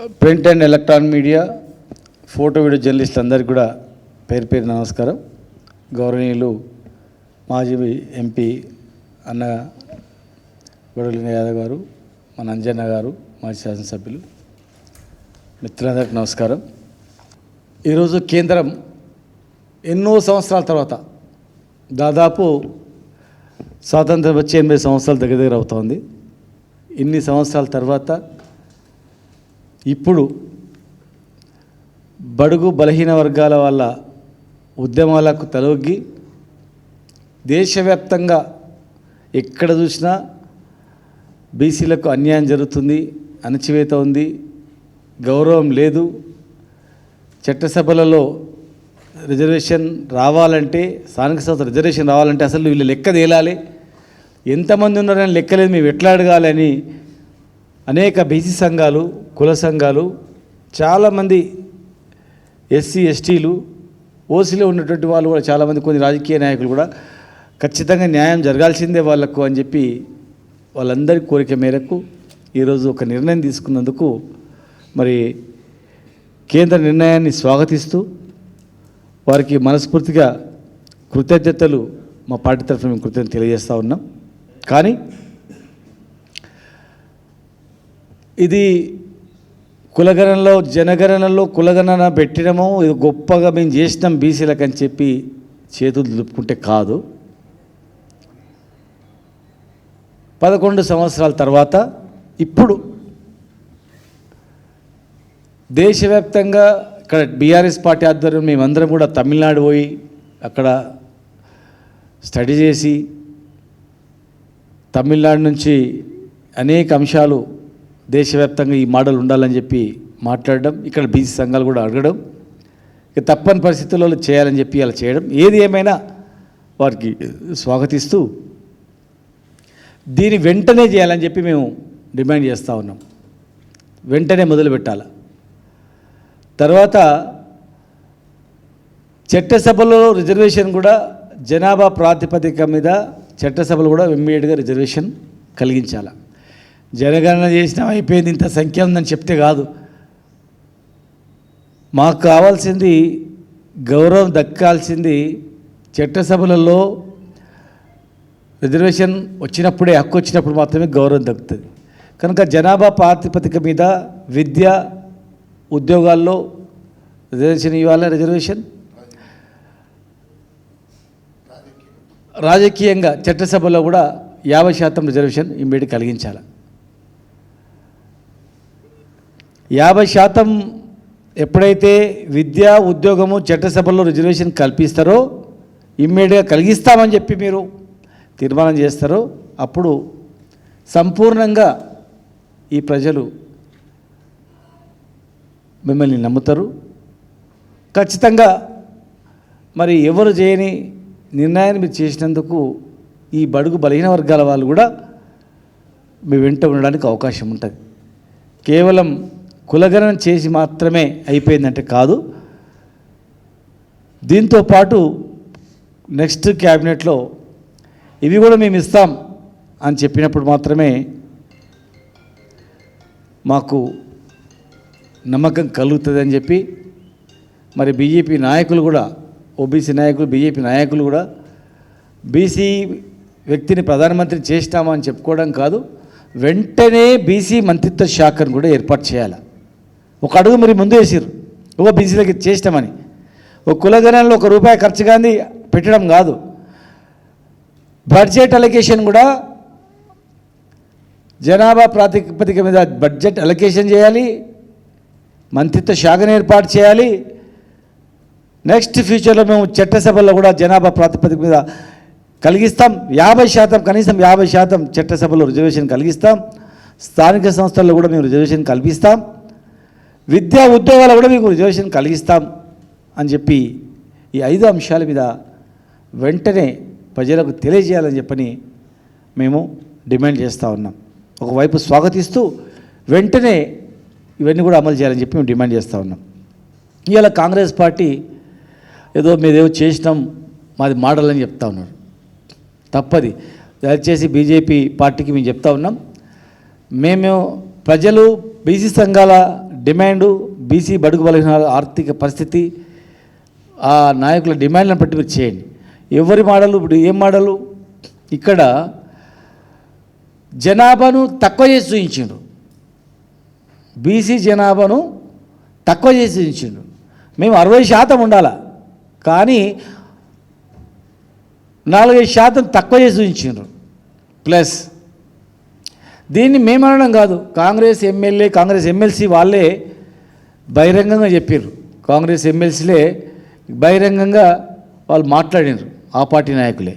Print and electronic media photo video journalist అందరికీ కూడా పేరు పేరు నమస్కారం. గౌరవనీయులు మాజీ ఎంపీ అన్న గొడవలిన యాదవ్ గారు మన అంజన్న గారు మాజీ శాసనసభ్యులు. మిత్రులందరికీ నమస్కారం. ఈరోజు కేంద్రం ఎన్నో సంవత్సరాల తర్వాత దాదాపు స్వాతంత్రం వచ్చి ఎనభై సంవత్సరాల దగ్గర దగ్గర అవుతోంది. ఇన్ని సంవత్సరాల తర్వాత ఇప్పుడు బడుగు బలహీన వర్గాల వల్ల ఉద్యమాలకు తలొగ్గి దేశవ్యాప్తంగా ఎక్కడ చూసినా బీసీలకు అన్యాయం జరుగుతుంది అణచివేత ఉంది గౌరవం లేదు. చట్టసభలలో రిజర్వేషన్ రావాలంటే స్థానిక సంస్థ రిజర్వేషన్ రావాలంటే అసలు వీళ్ళు లెక్క తేలాలి. ఎంతమంది ఉన్నారని లెక్కలేదు మేము ఎట్లా అడగాలని అనేక బీసీ సంఘాలు కుల సంఘాలు చాలామంది ఎస్సీ ఎస్టీలు ఓసీలో ఉన్నటువంటి వాళ్ళు కూడా చాలామంది కొన్ని రాజకీయ నాయకులు కూడా ఖచ్చితంగా న్యాయం జరగాల్సిందే వాళ్ళకు అని చెప్పి వాళ్ళందరి కోరిక మేరకు ఈరోజు ఒక నిర్ణయం తీసుకున్నందుకు మరి కేంద్ర నిర్ణయాన్ని స్వాగతిస్తూ వారికి మనస్ఫూర్తిగా కృతజ్ఞతలు మా పార్టీ తరఫున మేము కృతజ్ఞత తెలియజేస్తూ ఉన్నాం. కానీ ఇది కులగణనలో జనగణనలో కులగణన పెట్టినము ఇది గొప్పగా మేము చేసినాం బీసీలకు అని చెప్పి చేతులు దులుపుకుంటే కాదు. పదకొండు సంవత్సరాల తర్వాత ఇప్పుడు దేశవ్యాప్తంగా ఇక్కడ బీఆర్ఎస్ పార్టీ ఆధ్వర్యం మేమందరం కూడా తమిళనాడు పోయి అక్కడ స్టడీ చేసి తమిళనాడు నుంచి అనేక అంశాలు దేశవ్యాప్తంగా ఈ మోడల్ ఉండాలని చెప్పి మాట్లాడడం ఇక్కడ బీసీ సంఘాలు కూడా అడగడం ఇక తప్పని పరిస్థితుల్లో చేయాలని చెప్పి అలా చేయడం ఏది ఏమైనా వారికి స్వాగతిస్తూ దీని వెంటనే చేయాలని చెప్పి మేము డిమాండ్ చేస్తూ ఉన్నాం. వెంటనే మొదలు పెట్టాలి. తర్వాత చట్టసభలో రిజర్వేషన్ కూడా జనాభా ప్రాతిపదిక మీద చట్టసభలు కూడా ఇమ్మీడియట్గా రిజర్వేషన్ కలిగించాలి. జనగణన చేసినా అయిపోయింది ఇంత సంఖ్య ఉందని చెప్తే కాదు. మాకు కావాల్సింది గౌరవం దక్కాల్సింది చట్టసభలలో రిజర్వేషన్ వచ్చినప్పుడే హక్కు వచ్చినప్పుడు మాత్రమే గౌరవం దక్కుతుంది. కనుక జనాభా ప్రాతిపదిక మీద విద్య ఉద్యోగాల్లో రిజర్వేషన్ ఇవ్వాలి? రిజర్వేషన్? రాజకీయంగా చట్టసభలో కూడా యాభై శాతం రిజర్వేషన్ ఇమ్మీడియట్ కలిగించాలి? యాభై శాతం ఎప్పుడైతే విద్య ఉద్యోగము చట్టసభలో రిజర్వేషన్ కల్పిస్తారో ఇమ్మీడియట్గా కలిగిస్తామని చెప్పి మీరు తీర్మానం చేస్తారో అప్పుడు సంపూర్ణంగా ఈ ప్రజలు మిమ్మల్ని నమ్ముతారు. ఖచ్చితంగా మరి ఎవరు చేయని నిర్ణయాన్ని మీరు చేసినందుకు ఈ బడుగు బలహీన వర్గాల వాళ్ళు కూడా మీ వెంట ఉండడానికి అవకాశం ఉంటుంది. కేవలం కులగణన చేసి మాత్రమే అయిపోయిందంటే కాదు. దీంతో పాటు నెక్స్ట్ క్యాబినెట్లో ఇవి కూడా మేము ఇస్తాం అని చెప్పినప్పుడు మాత్రమే మాకు నమ్మకం కలుగుతుందని చెప్పి మరి బీజేపీ నాయకులు కూడా ఓబీసీ నాయకులు బీజేపీ నాయకులు కూడా బీసీ వ్యక్తిని ప్రధానమంత్రి చేసినామని చెప్పుకోవడం కాదు వెంటనే బీసీ మంత్రిత్వ శాఖను కూడా ఏర్పాటు చేయాలి. ఒక అడుగు మరి ముందు వేసిర్రు. ఒక బీసీలకి చేసినామని. ఒక కులగణంలో ఒక రూపాయి ఖర్చు కానీ పెట్టడం కాదు. బడ్జెట్ అలొకేషన్ కూడా జనాభా ప్రాతిపదిక మీద బడ్జెట్ అలొకేషన్ చేయాలి. మంత్రిత్వ శాఖను ఏర్పాటు చేయాలి. నెక్స్ట్ ఫ్యూచర్లో మేము చట్టసభల్లో కూడా జనాభా ప్రాతిపదిక మీద కలిగిస్తాం. యాభై శాతం కనీసం యాభై శాతం చట్టసభలో రిజర్వేషన్ కలిగిస్తాం. స్థానిక సంస్థల్లో కూడా మేము రిజర్వేషన్ కల్పిస్తాం. విద్యా ఉద్యోగాలు కూడా మీకు రిజర్వేషన్ కలిగిస్తాం అని చెప్పి ఈ ఐదు అంశాల మీద వెంటనే ప్రజలకు తెలియజేయాలని చెప్పని మేము డిమాండ్ చేస్తూ ఉన్నాం. ఒకవైపు స్వాగతిస్తూ వెంటనే ఇవన్నీ కూడా అమలు చేయాలని చెప్పి మేము డిమాండ్ చేస్తూ ఉన్నాం. ఇవాళ కాంగ్రెస్ పార్టీ ఏదో మీదేదో చేసినాం మాది మోడల్ అని చెప్తా ఉన్నారు. తప్పది. దయచేసి బీజేపీ పార్టీకి మేము చెప్తా ఉన్నాం. మేము ప్రజలు బీసీ సంఘాల డిమాండు బీసీ బడుగు బలహీన ఆర్థిక పరిస్థితి ఆ నాయకుల డిమాండ్లను బట్టి మీరు చేయండి. ఎవరి మాడలు ఇప్పుడు ఏం మాడలు ఇక్కడ జనాభాను తక్కువ చేసి చూపించిండు బీసీ జనాభాను తక్కువ చేసి చూపించిండు మేము అరవై శాతం ఉండాల? కానీ నాలుగైదు శాతం తక్కువ చేసి చూపించిండ్రు. ప్లస్ దీన్ని మేము అనడం కాదు. కాంగ్రెస్ ఎమ్మెల్యే కాంగ్రెస్ ఎమ్మెల్సీ వాళ్ళే బహిరంగంగా చెప్పారు కాంగ్రెస్ ఎమ్మెల్సీలే బహిరంగంగా వాళ్ళు మాట్లాడినారు ఆ పార్టీ నాయకులే.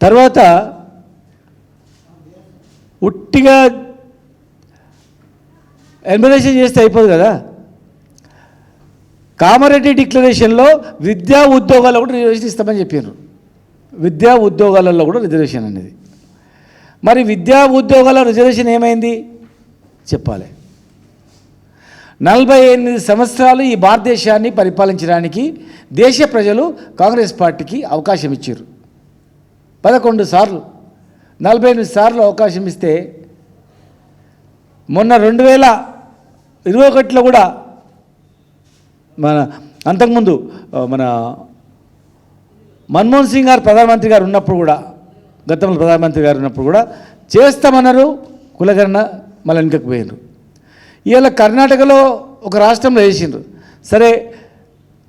తర్వాత ఉట్టిగా ఎన్బరేషన్ చేస్తే అయిపోదు కదా. కామారెడ్డి డిక్లరేషన్లో విద్యా ఉద్యోగాల్లో కూడా రిజర్వేషన్ ఇస్తామని చెప్పారు విద్యా ఉద్యోగాలలో కూడా రిజర్వేషన్ అనేది. మరి విద్యా ఉద్యోగాల రిజర్వేషన్ ఏమైంది? చెప్పాలి. నలభై ఎనిమిది సంవత్సరాలు ఈ భారతదేశాన్ని పరిపాలించడానికి దేశ ప్రజలు కాంగ్రెస్ పార్టీకి అవకాశం ఇచ్చారు. పదకొండు సార్లు. నలభై ఎనిమిది సార్లు అవకాశం ఇస్తే మొన్న రెండు వేల ఇరవై ఒకటిలో కూడా మన అంతకుముందు మన మన్మోహన్ సింగ్ గారు ప్రధానమంత్రి గారు ఉన్నప్పుడు కూడా గతంలో ప్రధానమంత్రి గారు ఉన్నప్పుడు కూడా చేస్తామన్నారు కులగణన మళ్ళీ వెనుకకు పోయినారు ఇవాళ కర్ణాటకలో ఒక రాష్ట్రంలో చేసిండ్రు. సరే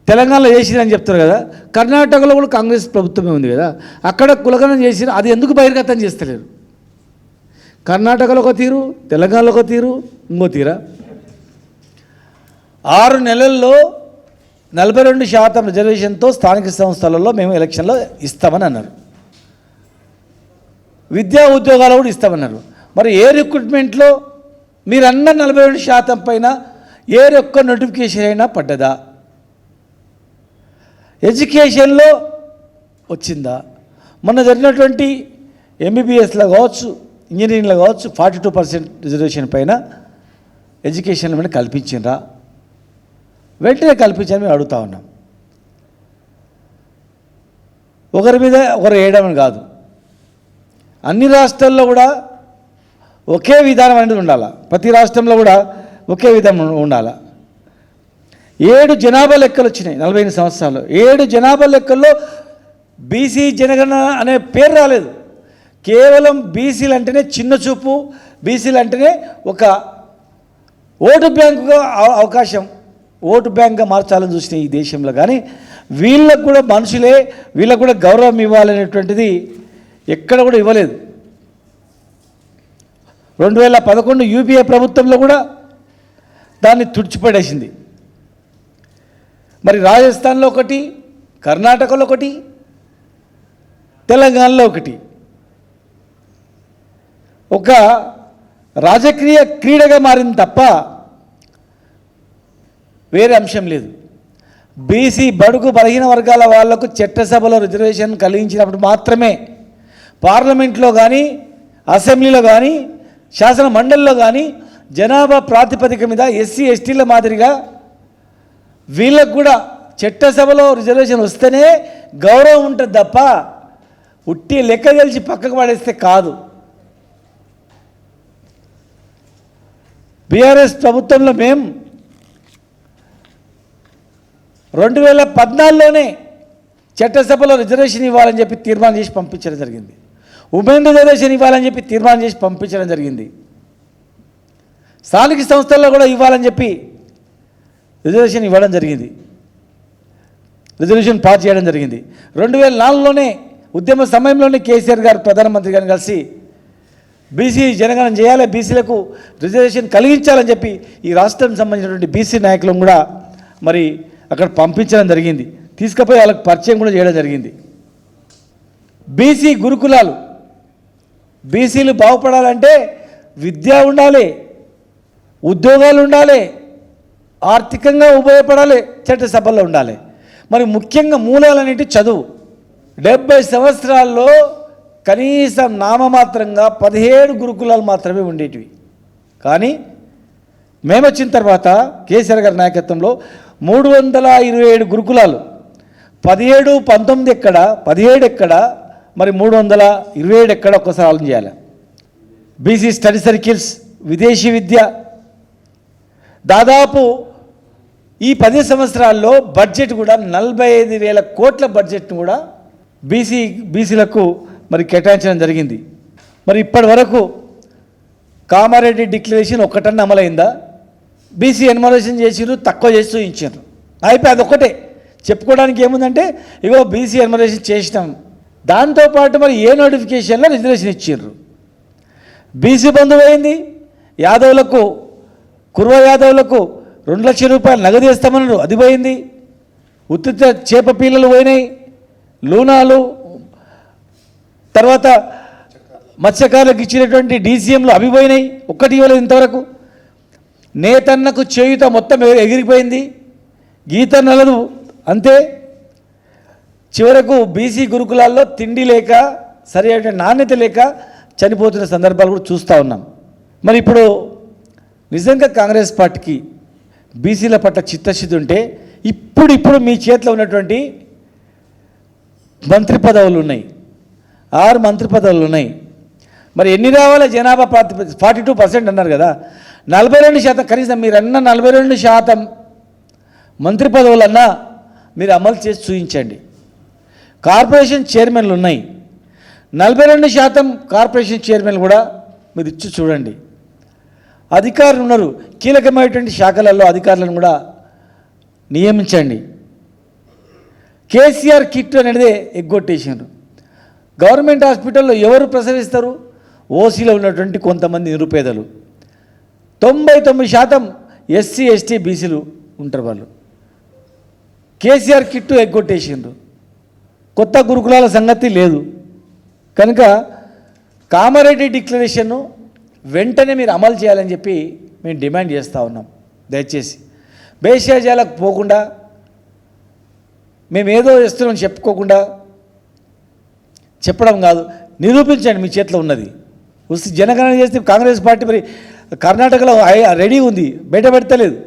తెలంగాణలో చేసిందని చెప్తారు కదా కర్ణాటకలో కూడా కాంగ్రెస్ ప్రభుత్వమే ఉంది కదా అక్కడ కులగణన చేసిన అది ఎందుకు బహిర్గతం చేస్తలేరు? కర్ణాటకలో ఒక తీరు తెలంగాణలో ఒక తీరు ఇంకో తీరా? ఆరు నెలల్లో నలభై రెండు శాతం రిజర్వేషన్తో స్థానిక సంస్థలలో మేము ఎలక్షన్లో ఇస్తామని అన్నారు. విద్యా ఉద్యోగాలు కూడా ఇస్తామన్నారు. మరి ఏ రిక్రూట్మెంట్లో మీరన్న నలభై రెండు శాతం పైన ఏ ఒక్క నోటిఫికేషన్ అయినా పడ్డదా? ఎడ్యుకేషన్లో వచ్చిందా? మొన్న జరిగినటువంటి ఎంబీబీఎస్లో కావచ్చు ఇంజనీరింగ్లో కావచ్చు ఫార్టీ టూ పర్సెంట్ రిజర్వేషన్ పైన ఎడ్యుకేషన్ మీద కల్పించిండ్రా? వెంటనే కల్పించని మేము అడుగుతా ఉన్నాం. ఒకరి మీద ఒకరు వేయడం కాదు. అన్ని రాష్ట్రాల్లో కూడా ఒకే విధానం అనేది ఉండాలి. ప్రతి రాష్ట్రంలో కూడా ఒకే విధానం ఉండాలి. ఏడు జనాభా లెక్కలు వచ్చినాయి నలభై ఎనిమిది సంవత్సరాలు ఏడు జనాభా లెక్కల్లో బీసీ జనగణన అనే పేరు రాలేదు. కేవలం బీసీలు అంటేనే చిన్న చూపు బీసీలు అంటేనే ఒక ఓటు బ్యాంకుగా అవ- అవకాశం ఓటు బ్యాంక్గా మార్చాలని చూసిన ఈ దేశంలో. కానీ వీళ్ళకు కూడా మనుషులే వీళ్ళకు కూడా గౌరవం ఇవ్వాలనేటువంటిది ఎక్కడ కూడా ఇవ్వలేదు. రెండు వేల పదకొండు యూపీఏ ప్రభుత్వంలో కూడా దాన్ని తుడిచిపడేసింది. మరి రాజస్థాన్లో ఒకటి కర్ణాటకలో ఒకటి తెలంగాణలో ఒకటి. ఒక రాజకీయ క్రీడగా మారింది తప్ప వేరే అంశం లేదు. బీసీ బడుగు బలహీన వర్గాల వాళ్ళకు చట్టసభలో రిజర్వేషన్ కలిగించినప్పుడు మాత్రమే పార్లమెంట్లో కానీ అసెంబ్లీలో కానీ శాసన మండలిలో కానీ జనాభా ప్రాతిపదిక మీద ఎస్సీ ఎస్టీల మాదిరిగా వీళ్ళకు కూడా చట్టసభలో రిజర్వేషన్ వస్తేనే గౌరవం ఉంటుంది తప్ప ఉట్టి లెక్క తెలిసి పక్కకు పడేస్తే కాదు. బీఆర్ఎస్ ప్రభుత్వంలో మేము రెండు వేల పద్నాలుగులోనే చట్టసభలో రిజర్వేషన్ ఇవ్వాలని చెప్పి తీర్మానం చేసి పంపించడం జరిగింది. ఉపేంద్ర రిజర్వేషన్ ఇవ్వాలని చెప్పి తీర్మానం చేసి పంపించడం జరిగింది. స్థానిక సంస్థల్లో కూడా ఇవ్వాలని చెప్పి రిజర్వేషన్ ఇవ్వడం జరిగింది. రిజర్వేషన్ పాస్ చేయడం జరిగింది. రెండు వేల నాలుగులోనే ఉద్యమ సమయంలోనే కేసీఆర్ గారు ప్రధానమంత్రి గారిని కలిసి బీసీ జనగణన చేయాలి బీసీలకు రిజర్వేషన్ కలిగించాలని చెప్పి ఈ రాష్ట్రం సంబంధించినటువంటి బీసీ నాయకులను కూడా మరి అక్కడ పంపించడం జరిగింది. తీసుకుపోయి వాళ్ళకి పరిచయం కూడా చేయడం జరిగింది. బీసీ గురుకులాలు బీసీలు బాగుపడాలంటే విద్య ఉండాలి ఉద్యోగాలు ఉండాలి ఆర్థికంగా ఉపయోగపడాలి చట్టసభల్లో ఉండాలి. మరి ముఖ్యంగా మూలాలన్నిటి చదువు. డెబ్బై సంవత్సరాల్లో కనీసం నామమాత్రంగా పదిహేడు గురుకులాలు మాత్రమే ఉండేటివి. కానీ మేమొచ్చిన తర్వాత కేసీఆర్ గారి నాయకత్వంలో మూడు వందల ఇరవై ఏడు గురుకులాలు పదిహేడు పంతొమ్మిది ఎక్కడ పదిహేడు ఎక్కడ మరి మూడు వందల ఇరవై ఏడు ఎక్కడ ఒక్కసారి ఆలోచన చేయాలి. బీసీ స్టడీ సర్కిల్స్ విదేశీ విద్య. దాదాపు ఈ పది సంవత్సరాల్లో బడ్జెట్ కూడా నలభై ఐదు వేల కోట్ల బడ్జెట్ను కూడా బీసీ బీసీలకు మరి కేటాయించడం జరిగింది. మరి ఇప్పటి వరకు కామారెడ్డి డిక్లరేషన్ ఒక్కటన్నా అమలైందా? బీసీ ఎన్మరేషన్ చేసిర్రు తక్కువ చేసి చూపించారు అయిపోయి అదొక్కటే. చెప్పుకోవడానికి ఏముందంటే ఇగో బీసీ ఎన్మరేషన్ చేసినాం. దాంతోపాటు మరి ఏ నోటిఫికేషన్లో రిజర్వేషన్ ఇచ్చిర్రు బీసీ బంధువు అయింది యాదవులకు కుర్వ యాదవులకు రెండు లక్షల రూపాయలు నగదు ఇస్తామన్నారు అది పోయింది. ఉత్తిత చేప పీలలు పోయినాయి లూనాలు తర్వాత మత్స్యకారులకు ఇచ్చినటువంటి డీసీఎంలు అవి పోయినాయి ఒక్కటి ఇవ్వలేదు ఇంతవరకు. నేతన్నకు చేయుత మొత్తం ఎగిరిపోయింది గీత నలదు అంతే. చివరకు బీసీ గురుకులాల్లో తిండి లేక సరి అయిన నాణ్యత లేక చనిపోతున్న సందర్భాలు కూడా చూస్తూ ఉన్నాం. మరి ఇప్పుడు నిజంగా కాంగ్రెస్ పార్టీకి బీసీల పట్ల చిత్తశుద్ధి ఉంటే ఇప్పుడు ఇప్పుడు మీ చేతిలో ఉన్నటువంటి మంత్రి పదవులు ఉన్నాయి. ఆరు మంత్రి పదవులు ఉన్నాయి. మరి ఎన్ని రావాలో జనాభా ఫార్టీ టూ పర్సెంట్ అన్నారు కదా. నలభై రెండు శాతం కనీసం మీరు అన్న నలభై రెండు శాతం మంత్రి పదవులన్నా మీరు అమలు చేసి చూపించండి. కార్పొరేషన్ చైర్మన్లు ఉన్నాయి. నలభై రెండు శాతం కార్పొరేషన్ చైర్మన్లు కూడా మీరు ఇచ్చి చూడండి. అధికారులు ఉన్నారు. కీలకమైనటువంటి శాఖలలో అధికారులను కూడా నియమించండి. కేసీఆర్ కిట్ అనేది ఎగ్గొట్టేసారు గవర్నమెంట్ హాస్పిటల్లో ఎవరు ప్రసవిస్తారు? ఓసీలో ఉన్నటువంటి కొంతమంది నిరుపేదలు. తొంభై తొమ్మిది శాతం ఎస్సీ ఎస్టీ బీసీలు ఉంటారు వాళ్ళు. కేసీఆర్ కిట్టు ఎగ్గొట్టేసిండ్రు. కొత్త గురుకులాల సంగతి లేదు. కనుక కామారెడ్డి డిక్లరేషన్ను వెంటనే మీరు అమలు చేయాలని చెప్పి మేము డిమాండ్ చేస్తూ ఉన్నాం. దయచేసి భేషజాలకు పోకుండా మేము ఏదో ఇస్తున్నాం చెప్పుకోకుండా చెప్పడం కాదు. నిరూపించండి మీ చేతిలో ఉన్నది. వస్తే జనగణన చేస్తే కాంగ్రెస్ పార్టీ మరి కర్ణాటకలో ఐ- రెడీ ఉంది. బయట పెడతలేదు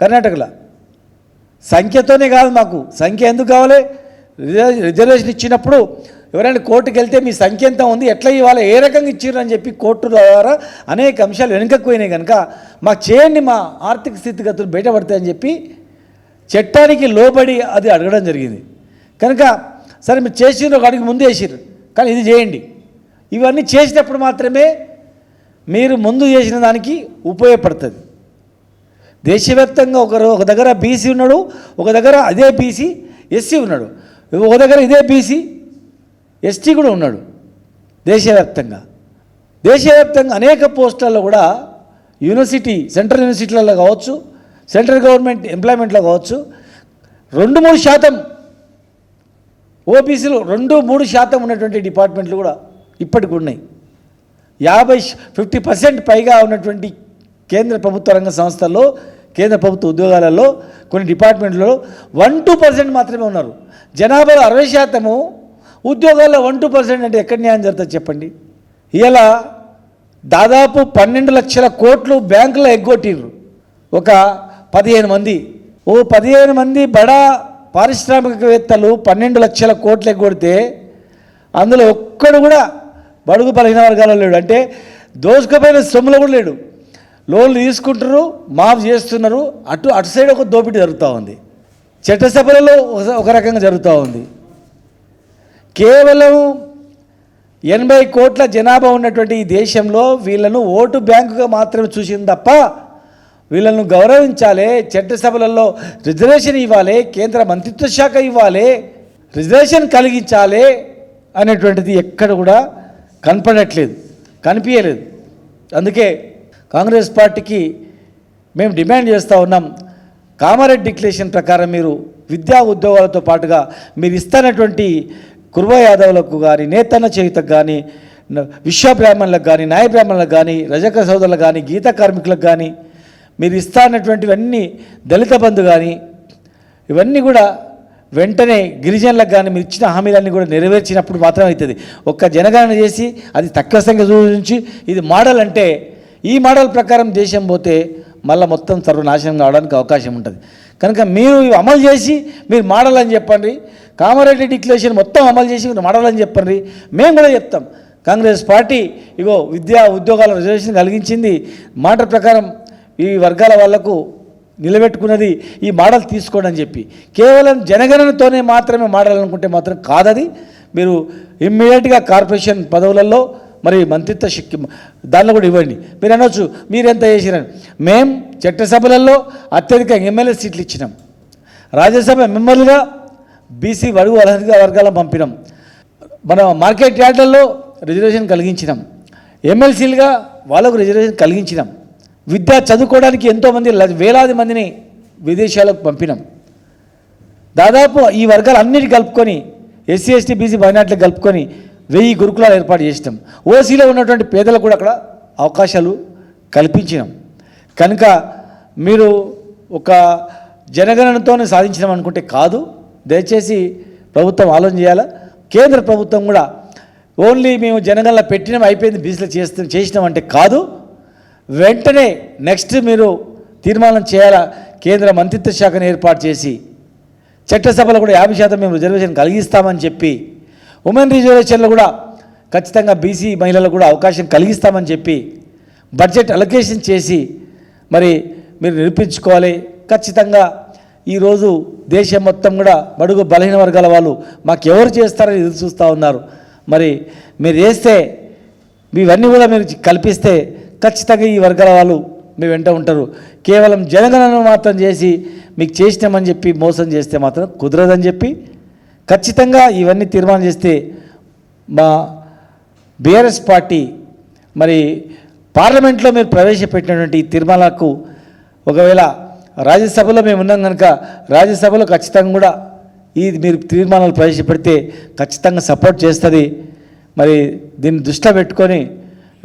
కర్ణాటకలో. సంఖ్యతోనే కాదు మాకు. సంఖ్య ఎందుకు కావాలి? రిజర్వేషన్ ఇచ్చినప్పుడు ఎవరైనా కోర్టుకు వెళ్తే మీ సంఖ్య ఎంత ఉంది ఎట్లా ఇవాళ ఏ రకంగా ఇచ్చిర్రు అని చెప్పి కోర్టు ద్వారా అనేక అంశాలు వెనుకకు పోయినాయి కనుక మాకు చేయండి మా ఆర్థిక స్థితిగతులు బయటపడతాయని చెప్పి చట్టానికి లోబడి అది అడగడం జరిగింది. కనుక సరే మీరు చేసిండ్రు ఒక అడుగు ముందు వేసిర్రు కానీ ఇది చేయండి. ఇవన్నీ చేసినప్పుడు మాత్రమే మీరు ముందు చేసిన దానికి ఉపయోగపడుతుంది. దేశవ్యాప్తంగా ఒకరు ఒక దగ్గర బీసీ ఉన్నాడు ఒక దగ్గర అదే బీసీ ఎస్సీ ఉన్నాడు. ఒక దగ్గర ఇదే బీసీ ఎస్టీ కూడా ఉన్నాడు దేశవ్యాప్తంగా. దేశవ్యాప్తంగా అనేక పోస్టులలో కూడా యూనివర్సిటీ సెంట్రల్ యూనివర్సిటీలలో కావచ్చు సెంట్రల్ గవర్నమెంట్ ఎంప్లాయ్మెంట్లో కావచ్చు రెండు మూడు శాతం ఓబీసీలు రెండు మూడు శాతం ఉన్నటువంటి డిపార్ట్మెంట్లు కూడా ఇప్పటికి ఉన్నాయి. యాభై ఫిఫ్టీ పర్సెంట్ పైగా ఉన్నటువంటి కేంద్ర ప్రభుత్వ రంగ సంస్థల్లో కేంద్ర ప్రభుత్వ ఉద్యోగాలలో కొన్ని డిపార్ట్మెంట్లో వన్ టూ పర్సెంట్ మాత్రమే ఉన్నారు. జనాభాలో అరవై శాతము ఉద్యోగాల్లో వన్ టూ పర్సెంట్ అంటే ఎక్కడ న్యాయం జరుగుతుంది చెప్పండి? ఇలా దాదాపు పన్నెండు లక్షల కోట్లు బ్యాంకులో ఎగ్గొట్టిర్రు. ఒక పదిహేను మంది. ఓ పదిహేను మంది బడా పారిశ్రామికవేత్తలు పన్నెండు లక్షల కోట్లు ఎగ్గొడితే అందులో ఒక్కడు కూడా బడుగు బలహీన వర్గాల్లో లేడు. అంటే దోసుకుపోయిన సొమ్ములో కూడా లేడు. లోన్లు తీసుకుంటారు మాఫ్ చేస్తున్నారు అటు అటు సైడ్ ఒక దోపిడీ జరుగుతూ ఉంది. చట్టసభలలో ఒక- ఒక రకంగా జరుగుతూ ఉంది. కేవలం ఎనభై కోట్ల జనాభా ఉన్నటువంటి ఈ దేశంలో వీళ్ళను ఓటు బ్యాంకుగా మాత్రమే చూసింది తప్ప వీళ్ళను గౌరవించాలి చట్టసభలలో రిజర్వేషన్ ఇవ్వాలి కేంద్ర మంత్రిత్వ శాఖ ఇవ్వాలి రిజర్వేషన్ కలిగించాలి అనేటువంటిది ఎక్కడ కూడా కనపడట్లేదు కనిపించలేదు. అందుకే కాంగ్రెస్ పార్టీకి మేము డిమాండ్ చేస్తూ ఉన్నాం. కామారెడ్డి డిక్లరేషన్ ప్రకారం మీరు విద్యా ఉద్యోగాలతో పాటుగా మీరు ఇస్తున్నటువంటి కుర్వ యాదవులకు కానీ నేతన్న చేయుతకు కానీ విశ్వ బ్రాహ్మణులకు కానీ న్యాయ బ్రాహ్మణులకు కానీ రజక సోదరులకు కానీ గీత కార్మికులకు కానీ మీరు ఇస్తానటువంటివన్నీ దళిత బంధు కానీ ఇవన్నీ కూడా వెంటనే గిరిజనులకు కానీ మీరు ఇచ్చిన హామీలన్నీ కూడా నెరవేర్చినప్పుడు మాత్రం అవుతుంది. ఒక్క జనగణన చేసి అది తక్కువ సంఖ్య చూపించి ఇది మోడల్ అంటే ఈ మోడల్ ప్రకారం దేశం పోతే మళ్ళీ మొత్తం సర్వనాశనం కావడానికి అవకాశం ఉంటుంది. కనుక మీరు ఇవి అమలు చేసి మీరు మోడల్ అని చెప్పండి. కామారెడ్డి డిక్లరేషన్ మొత్తం అమలు చేసి మీరు మోడల్ అని చెప్పండి. మేము కూడా చెప్తాం. కాంగ్రెస్ పార్టీ ఇగో విద్యా ఉద్యోగాల రిజర్వేషన్ కలిగించింది. మాట ప్రకారం ఈ వర్గాల వాళ్ళకు నిలబెట్టుకున్నది ఈ మోడల్ తీసుకోండి అని చెప్పి. కేవలం జనగణనతోనే మాత్రమే మాడాలనుకుంటే మాత్రం కాదది. మీరు ఇమ్మీడియట్గా కార్పొరేషన్ పదవులలో మరి మంత్రిత్వ శక్తి దానిలో కూడా ఇవ్వండి. మీరు అనొచ్చు మీరు ఎంత చేసిరని మేం చట్టసభలలో అత్యధిక ఎమ్మెల్యే సీట్లు ఇచ్చినాం. రాజ్యసభ మెంబర్లుగా బీసీ వడుగు అర్హత వర్గాలను పంపినాం. మన మార్కెట్ యార్డ్లలో రిజర్వేషన్ కలిగించినాం. ఎమ్మెల్సీలుగా వాళ్ళకు రిజర్వేషన్ కలిగించినాం. విద్య చదువుకోవడానికి ఎంతోమంది వేలాది మందిని విదేశాలకు పంపినాం. దాదాపు ఈ వర్గాలు అన్నిటి కలుపుకొని ఎస్సీ ఎస్టీ బీసీ మైనార్టీలు కలుపుకొని వెయ్యి గురుకులాలు ఏర్పాటు చేసినాం. ఓసీలో ఉన్నటువంటి పేదలకు కూడా అక్కడ అవకాశాలు కల్పించినాం. కనుక మీరు ఒక జనగణనతోనే సాధించినాం అనుకుంటే కాదు. దయచేసి ప్రభుత్వం ఆలోచన చేయాలా? కేంద్ర ప్రభుత్వం కూడా ఓన్లీ మేము జనగణన పెట్టినాం అయిపోయింది బీసీలో చేస్తాం చేసినాం అంటే కాదు. వెంటనే నెక్స్ట్ మీరు తీర్మానం చేయాలా? కేంద్ర మంత్రిత్వ శాఖను ఏర్పాటు చేసి చట్టసభలో కూడా యాభై శాతం మేము రిజర్వేషన్ కలిగిస్తామని చెప్పి ఉమెన్ రిజర్వేషన్లో కూడా ఖచ్చితంగా బీసీ మహిళలకు కూడా అవకాశం కలిగిస్తామని చెప్పి బడ్జెట్ అలొకేషన్ చేసి మరి మీరు నిరూపించుకోవాలి. ఖచ్చితంగా ఈరోజు దేశం మొత్తం కూడా బడుగు బలహీన వర్గాల వాళ్ళు మాకు ఎవరు చేస్తారని ఎదురు చూస్తూ ఉన్నారు. మరి మీరు చేస్తే ఇవన్నీ కూడా మీరు కల్పిస్తే ఖచ్చితంగా ఈ వర్గాల వాళ్ళు మీ వెంట ఉంటారు. కేవలం జనగణన మాత్రం చేసి మీకు చేసినామని చెప్పి మోసం చేస్తే మాత్రం కుదరదని చెప్పి ఖచ్చితంగా ఇవన్నీ తీర్మానం చేస్తే మా బీఆర్ఎస్ పార్టీ మరి పార్లమెంట్లో మీరు ప్రవేశపెట్టినటువంటి ఈ తీర్మానాలకు ఒకవేళ రాజ్యసభలో మేము ఉన్నాం కనుక రాజ్యసభలో ఖచ్చితంగా కూడా ఈ మీరు తీర్మానాలు ప్రవేశపెడితే ఖచ్చితంగా సపోర్ట్ చేస్తుంది. మరి దీన్ని దృష్టిలో పెట్టుకొని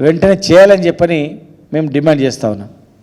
వెంటనే చేయాలని చెప్పని మేము డిమాండ్ చేస్తా ఉన్నాం.